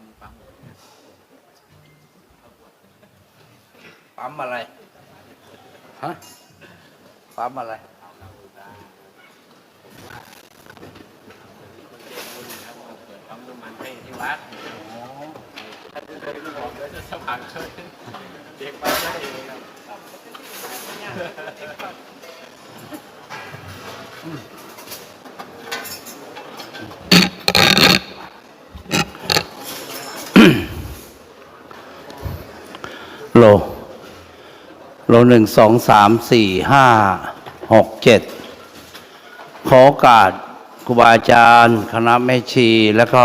เดี๋ยวลองปั๊มหมดนะเข้าบวชปั๊มอะไรฮะปั๊มอะไรเอาเข้าบูชาผมว่ามีคนใจบุญนะครับก็เปิดปั๊มน้ำมันให้ที่วัดถ้าเคยบอกเลยจะสมัครช่วยเด็กปั๊มได้เองครับ โล โลหนึ่งสองสามสี่ห้าหกเจ็ดขอโอกาสครูบาอาจารย์ คณะแม่ชีแล้วก็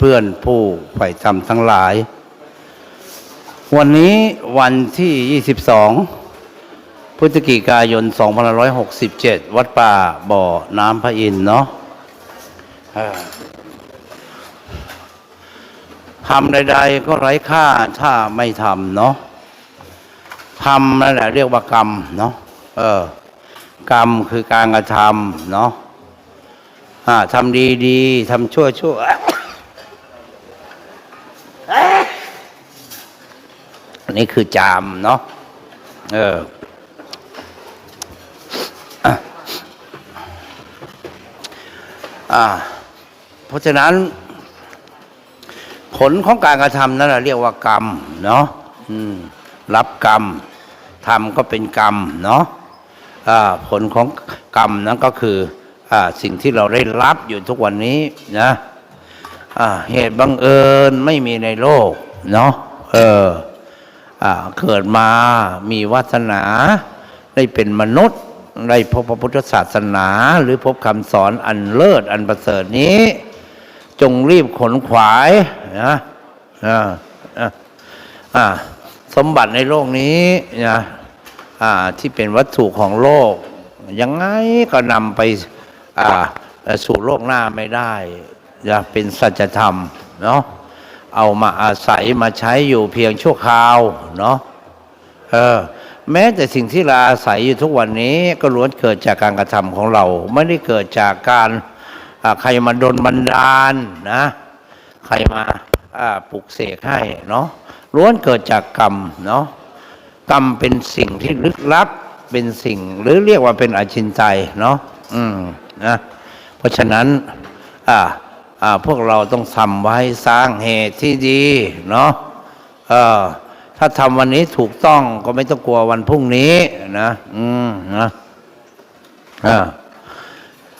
เพื่อนๆผู้ใฝ่ธรรมทั้งหลาย วันนี้วันที่ 22 พฤศจิกายน 2567 วัดป่าบ่อน้ำพระอินทร์เนาะทำใดๆก็ไร้ค่าถ้าไม่ทำเนาะ ทำนั่นแหละเรียกว่ากรรมเนาะเออกรรมคือการกระทำเนาะทำดีดีๆทำชั่วชั่วอันนี้คือจามเนาะเออเพราะฉะนั้น ผลของการกระทำนั่นแหละเรียกว่ากรรม เนาะรับกรรม ทำก็เป็นกรรมเนาะผลของกรรมนั้นก็คืออสิ่งที่เราได้รับอยู่ทุกวันนี้นะเหตุบังเอิญไม่มีในโลกเนาะเออเกิดมามีวาสนา ได้เป็นมนุษย์ได้พบพระพุทธศาสนา หรือพบคำสอนอันเลิศอันประเสริฐนี้ จงรีบขนขวายนะสมบัติในโลกนี้นะ ที่เป็นวัตถุของโลก ยังไงก็นำไปสู่โลกหน้าไม่ได้จะเป็นสัจธรรมเนาะเอามาอาศัยมาใช้อยู่เพียงชั่วคราวเนาะเออแม้แต่สิ่งที่เราอาศัยอยู่ทุกวันนี้ก็ล้วนเกิดจากการกระทำของเรา ไม่ได้เกิดจากการใครมาดลบันดาลนะ ใครมาปลุกเสกให้เนาะล้วนเกิดจากกรรมเนาะ กรรมเป็นสิ่งที่ลึกลับ เป็นสิ่ง หรือเรียกว่าเป็นอาชินใจเนาะอืมนะเพราะฉะนั้น อ่าอ่าพวกเราต้องทำไว้สร้างเหตุที่ดีเนาะเออถ้าทำวันนี้ถูกต้องก็ไม่ต้องกลัววันพรุ่งนี้นะอืมนะอ่า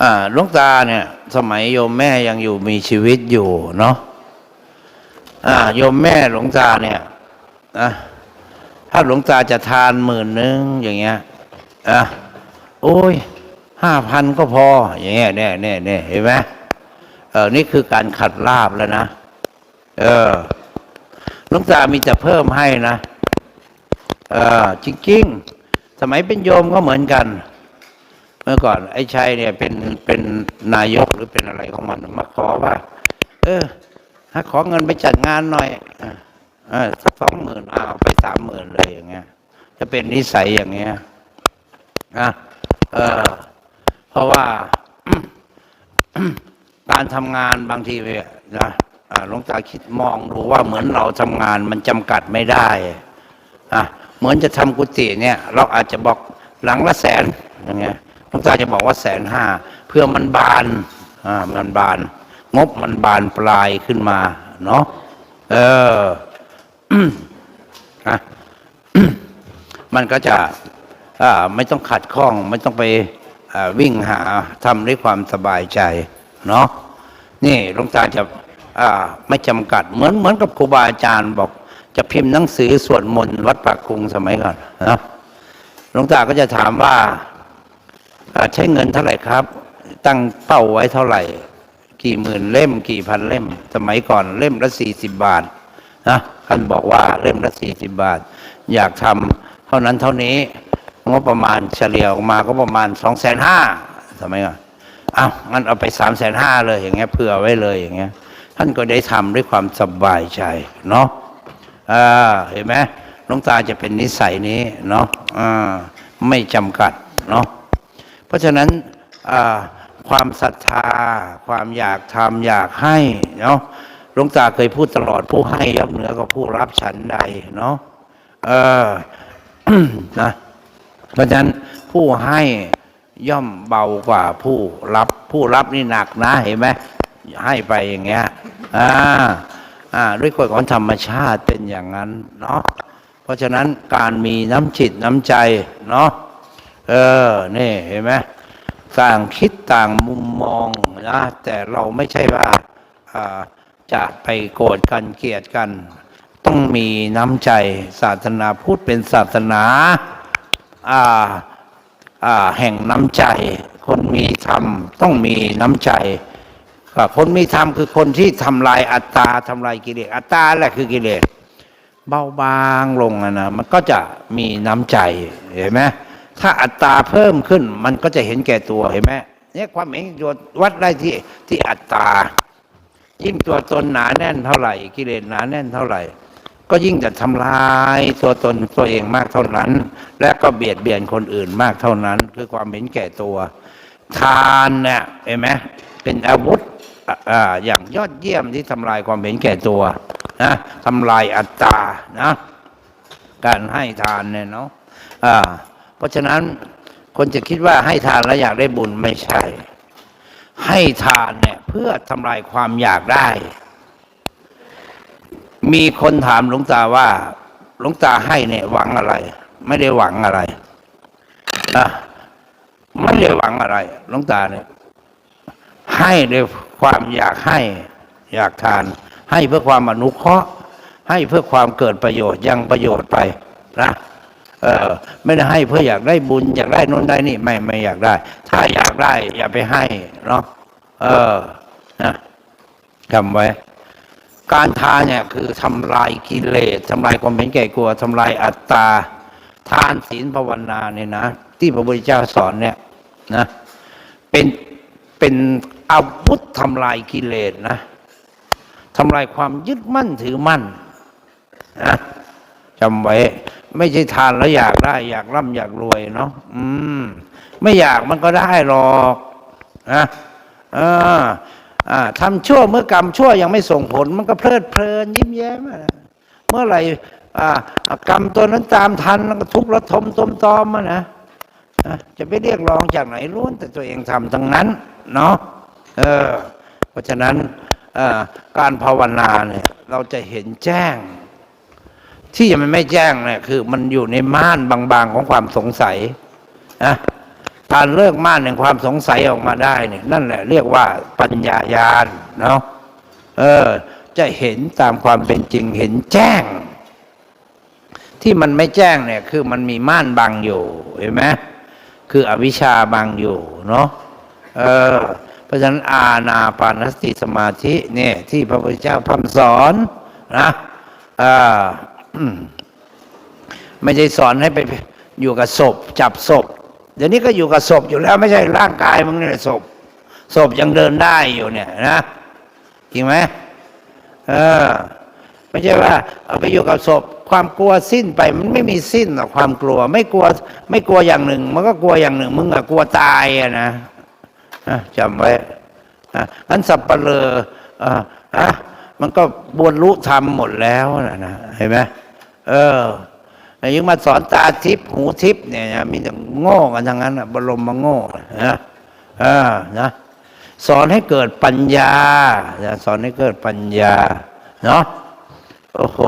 อ่าหลวงตาเนี่ย สมัยโยมแม่ยังอยู่มีชีวิตอยู่เนาะอ่าโยมแม่หลวงตาเนี่ยอะ ถ้าหลวงตาจะทานหมื่นนึงอย่างเงี้ยอะโอ้ยห้าพันก็พอ อย่างเงี้ยเนี่ยเนี่ยเนี่ยเห็นไหมเออนี่คือการขัดลาบแล้วนะ เออหลวงตามีแต่เพิ่มให้นะ เออจริงๆ สมัยเป็นโยมก็เหมือนกัน เมื่อก่อน ไอ้ชัยเนี่ยเป็นเป็นนายกหรือเป็นอะไรของมันมาขอว่า เออถ้าขอเงินไปจัดงานหน่อยอ สักสองหมื่นเอาไปสามหมื่นเลยอย่างเงี้ย จะเป็นนิสัยอย่างเงี้ยนะเออ เพราะว่าการทำงานบางทีเนี่ยนะหลวงตาคิดมองดูว่าเหมือนเราทำงานมันจำกัดไม่ได้อะเหมือนจะทำกุฏิเนี่ย เราอาจจะบอกหลังละแสนอย่างเงี้ยหลวงตาจะบอกว่าแสนห้าเพื่อมันบานอ่ามันบาน งบมันบานปลายขึ้นมา เนาะเออ มันก็จะไม่ต้องขัดข้อง ไม่ต้องไปวิ่งหาทำด้วยความสบายใจ เนาะนี่หลวงตาจะาไม่จำกัด เหมือนเหมือนกับครูบาอาจารย์บอก จะพิมพ์หนังสือสวดมนต์วัดปากกรุงสมัยก่อนนะหลวงตาก็จะถามว่าอ่าใช้เงินเท่าไหร่ครับ ตั้งเป้าไว้เท่าไหร่ กี่หมื่นเล่ม กี่พันเล่ม สมัยก่อนเล่มละสี่สิบบาทนะ ท่านบอกว่าเล่มละสี่สิบบาท อยากทำเท่านั้นเท่านี้งบประมาณเฉลี่ยออกมาก็ประมาณสองแสนห้าทำไมอะอ้าวงั้นเอาไปสามแสนห้าเลยอย่างเงี้ยเผื่อไว้เลยอย่างเงี้ย ท่านก็ได้ทำด้วยความสบายใจเนาะอ่าเห็นไหมหลวงตาจะเป็นนิสัยนี้เนาะอ่าไม่จำกัดเนาะเพราะฉะนั้นอ่าความศรัทธา ความอยากทำอยากให้เนาะ ลวงตาเคยพูดตลอดผู้ให้ย่อมเหนือกว่าผู้รับฉันใดเนาะเออนะเพราะฉะนั้นผู้ให้ย่อมเบากว่าผู้รับผู้รับนี่หนักนะเห็นไหมให้ไปอย่างเงี้ยอ่าอ่าด้วยกฎของธรรมชาติเป็นอย่างนั้นเนาะเพราะฉะนั้นการมีน้ำจิตน้ำใจเนาะเออนี่เห็นไหมต่างคิดต่างมุมมองนะแต่เราไม่ใช่ว่าอ่า จะไปโกรธกันเกลียดกัน ต้องมีน้ำใจศาสนาพุทธเป็นศาสนาอ่าอ่าแห่งน้ำใจ คนมีธรรมต้องมีน้ำใจคนมีธรรมคือคนที่ทำลายอัตตาทำลายกิเลสอัตตาแหละคือกิเลสเบาบางลงนะมันก็จะมีน้ำใจเห็นไหมถ้าอัตราเพิ่มขึ้น มันก็จะเห็นแก่ตัวเห็นไหมเนี่ยความเห็นตัววัดได้ที่ที่อัตรา ยิ่งตัวตนหนาแน่นเท่าไหร่ กิเลสหนาแน่นเท่าไหร่ ก็ยิ่งจะทำลายตัวตนตัวเองมากเท่านั้น และก็เบียดเบียนคนอื่นมากเท่านั้น คือความเห็นแก่ตัว ทานเนี่ยเห็นไหมเป็นอาวุธอะอ่าอย่างยอดเยี่ยมที่ทำลายความเห็นแก่ตัวนะทำลายอัตตานะการให้ทานเนี่ยเนาะอ่าเพราะฉะนั้นคนจะคิดว่าให้ทานแล้วอยากได้บุญไม่ใช่ ให้ทานเนี่ยเพื่อทำลายความอยากได้ มีคนถามหลวงตาว่าหลวงตาให้เนี่ยหวังอะไร ไม่ได้หวังอะไรอะไม่ได้หวังอะไรหลวงตาเนี่ยให้ด้วยความอยากให้อยากทาน ให้เพื่อความอนุเคราะห์ให้เพื่อความเกิดประโยชน์ยังประโยชน์ไปนะ เออไม่ได้ให้เพื่ออยากได้บุญอยากได้นนได้นี่ไม่ไม่อยากได้ ถ้าอยากได้ อย่าไปให้เนาะเออนะจำไว้ การทานเนี่ยคือทำลายกิเลสทำลายความเห็นแก่กลัวทำลายอัตตา ทานศีลภาวนาเนี่ยนะที่พระพุทธเจ้าสอนเนี่ยนะเป็นเป็นอาวุธทำลายกิเลสนะทำลายความยึดมั่นถือมั่นนะจำไว้ ไม่ใช่ทานแล้วอยากได้ อยากร่ำอยากรวยเนาะอืม ไม่อยากมันก็ได้หรอกนะอ่าอ่าทำชั่วเมื่อกรรมชั่วยังไม่ส่งผล มันก็เพลิดเพลินยิ้มแย้มเมื่อไหร่กรรมตัวนั้นตามทันแล้วก็ทุกข์ระทมตมตอมมานะจะไปเรียกร้องจากไหนล้วนแต่ตัวเองทำทั้งนั้น เนาะเออ เพราะฉะนั้นการภาวนาเนี่ย เราจะเห็นแจ้ง ที่ยังไม่แจ้งเนี่ยคือ มันอยู่ในม่านบางๆของความสงสัยนะการเลิกม่านแห่งความสงสัยออกมาได้เนี่ยนั่นแหละเรียกว่าปัญญายาณเนาะเออ จะเห็นตามความเป็นจริงเห็นแจ้ง ที่มันไม่แจ้งเนี่ย คือมันมีม่านบังอยู่เห็นไหมคืออวิชชาบังอยู่เนาะเออเพราะฉะนั้นอาณาปานสติสมาธิเนี่ย ที่พระพุทธเจ้าพร่ำสอนนะอ่า ไม่ใช่สอนให้ไปอยู่กับศพ จับศพ เดี๋ยวนี้ก็อยู่กับศพอยู่แล้ว ไม่ใช่ร่างกายมึงเนี่ยศพศพยังเดินได้อยู่เนี่ยนะจริงไหมเออ ไม่ใช่ว่า เอาไปอยู่กับศพ ความกลัวสิ้นไป มันไม่มีสิ้นหรอกความกลัว ไม่กลัว ไม่กลัวอย่างหนึ่ง มันก็กลัวอย่างหนึ่ง มึงอะกลัวตายอะนะจำไว้อันสับปะเลออะอะมันก็บวนรู้ทำหมดแล้วนะนะเห็นไหม เออยังมาสอนตาทิพย์หูทิพย์เนี่ยมีแต่โง่กันทั้งนั้นบรมมาโง่นะเออนะสอนให้เกิดปัญญานะสอนให้เกิดปัญญาเนาะโอ้โห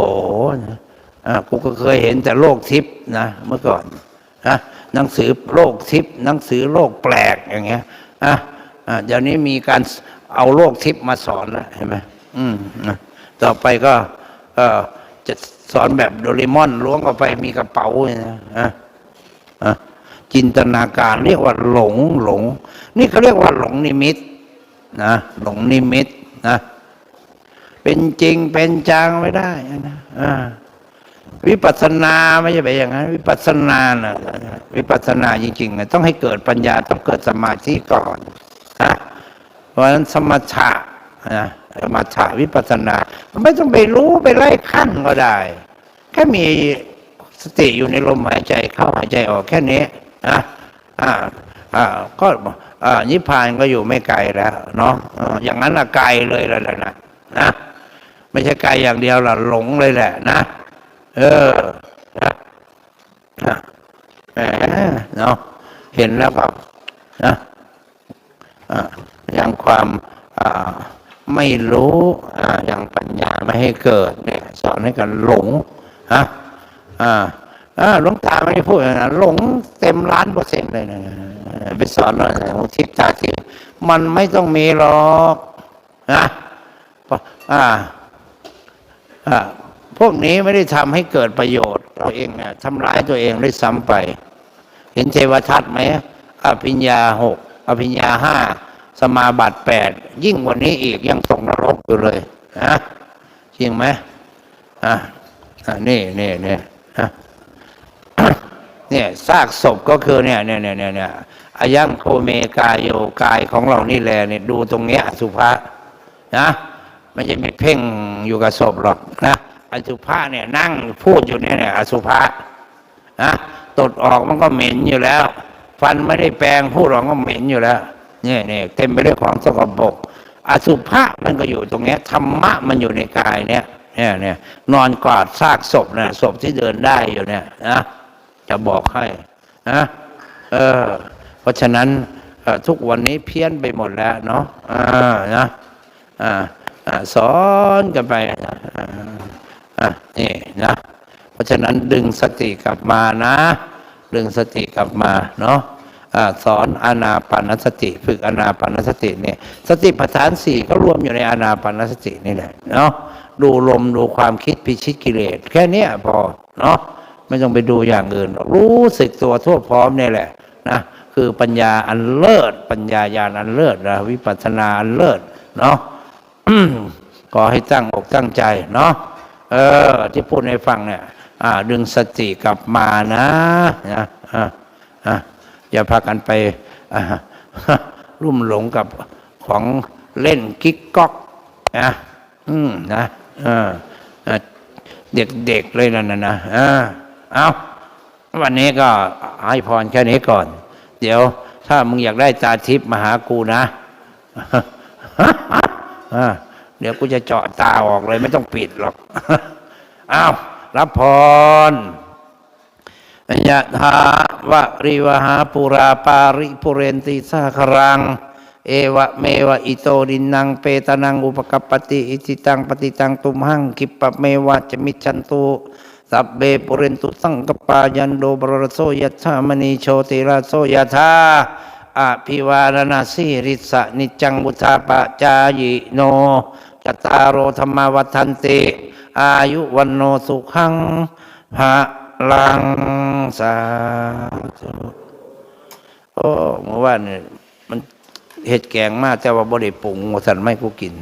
นะอ่ากูก็เคยเห็นแต่โลกทิพย์นะเมื่อก่อนนะหนังสือโลกทิพย์หนังสือโลกแปลกอย่างเงี้ยอะอ่าเดี๋ยวนี้มีการเอาโลกทิพย์มาสอนแล้วเห็นไหมอืมนะต่อไปก็ เออ จะสอนแบบโดเรมอนล้วงเข้าไปมีกระเป๋าเนี่ยนะจินตนาการเรียกว่าหลงหลง นี่เขาเรียกว่าหลงนิมิตนะหลงนิมิตนะเป็นจริงเป็นจังไม่ได้นะวิปัสสนาไม่ใช่ไปอย่างนั้น วิปัสสนานะวิปัสสนาจริงๆต้องให้เกิดปัญญาต้องเกิดสมาธิก่อนนะเพราะฉะนั้นสมถะนะ สมถะวิปัสสนาไม่ต้องไปรู้ไปไล่ขั้นก็ได้ แค่มีสติอยู่ในลมหายใจเข้าหายใจออกแค่นี้นะอ่าอ่าก็อ่านิพพานก็อยู่ไม่ไกลแล้วเนาะอย่างนั้นละไกลเลยแล้วนะนะไม่ใช่ไกลอย่างเดียวละหลงเลยแหละ นะเออนะแหมเนาะเห็นแล้วก็นะอ่าอย่างความอ่า ไม่รู้อ่าอย่างปัญญาไม่ให้เกิดเนี่ยสอนให้กันหลงฮะอ่าอ่าหลวงตาไม่ได้พูดนะหลงเต็มล้านเปอร์เซ็นต์เลยนะไปสอนหน่อยนะทิตาทิมันไม่ต้องมีหรอกนะอ่าอ่าพวกนี้ไม่ได้ทำให้เกิดประโยชน์ตัวเองเนี่ยทำร้ายตัวเองได้ซ้ำไป เห็นเทวทัตไหมอภิญญาหกอภิญญาห้า สมาบัติแปดยิ่งกว่านี้อีกยังตกนรกอยู่เลยนะจริงไหมอะอะนี่นี่นี่นะเนี่ยซากศพก็คือเนี่ยเนี่ยเนี่ยเนี่ยเนี่ยอายังโคเมกายโยกายของเรานี่แหละเนี่ยดูตรงเนี้ยอสุภะนะไม่ใช่ไม่เพ่งอยู่กับศพหรอกนะอสุภะเนี่ยนั่งพูดอยู่เนี่ยเนี่ยอสุภะนะตดออกมันก็เหม็นอยู่แล้ว ฟันไม่ได้แปรงพูดออกก็เหม็นอยู่แล้ว เนี่ยเนี่ยเต็มไปด้วยของสกปรกอสุภะมันก็อยู่ตรงเนี้ยธรรมะมันอยู่ในกายเนี่ยเนี่ยเนี่ยนอนกอดซากศพเนี่ยศพที่เดินได้อยู่เนี่ยนะจะบอกให้นะเออ เพราะฉะนั้นทุกวันนี้เพี้ยนไปหมดแล้วเนาะอ่านะอ่าสอนกันไปอ่านี่นะ เพราะฉะนั้นดึงสติกลับมานะ ดึงสติกลับมาเนาะ สอนอนาปานสติ ฝึกอนาปานสติเนี่ยสติปัฏฐานสี่ก็รวมอยู่ในอนาปานสตินี่แหละเนาะดูลมดูความคิดพิชิตกิเลสแค่นี้พอเนาะไม่ต้องไปดูอย่างอื่นรู้สึกตัวทั่วพร้อมนี่แหละนะคือปัญญาอันเลิศ ปัญญาญาณอันเลิศนะวิปัสสนาอันเลิศเนาะก็ให้ตั้งอกตั้งใจเนาะเออ ที่พูดให้ฟังเนี่ย อ่า ดึงสติกลับมานะนะอ่าอ่า อย่าพากันไปรุ่มหลงกับของเล่นกิ๊กก๊อกนะอืมนะเด็กๆเลยนั่นนะนะเอาวันนี้ก็ให้พรแค่นี้ก่อน เดี๋ยว ถ้ามึงอยากได้ตาทิพย์มาหากูนะเดี๋ยวกูจะเจาะตาออกเลยไม่ต้องปิดหรอก อ้าว รับพร ยะถาวะริวหาปุราปาริปุเรนติสาครัง เอวะเมวะอิโตดินังเปตานังอุปกปปติอิจิตังปฏิตังตุมหังคิปะเมวะจมิจันตุสัพเบปุเรนตุสังกปายันโดบรโสยะธามณีโชติราโสยะธาอภิวารณาสิริสะนิจังบุทาปะจายโนจตารโรธรรมวัฏันติอายุวันโนสุขังภะลัง สาธุโอ้เมื่อวานเนี่ยมันเห็ดแกงมากแต่ว่าบ่ได้ปรุงสันไม่กูกิน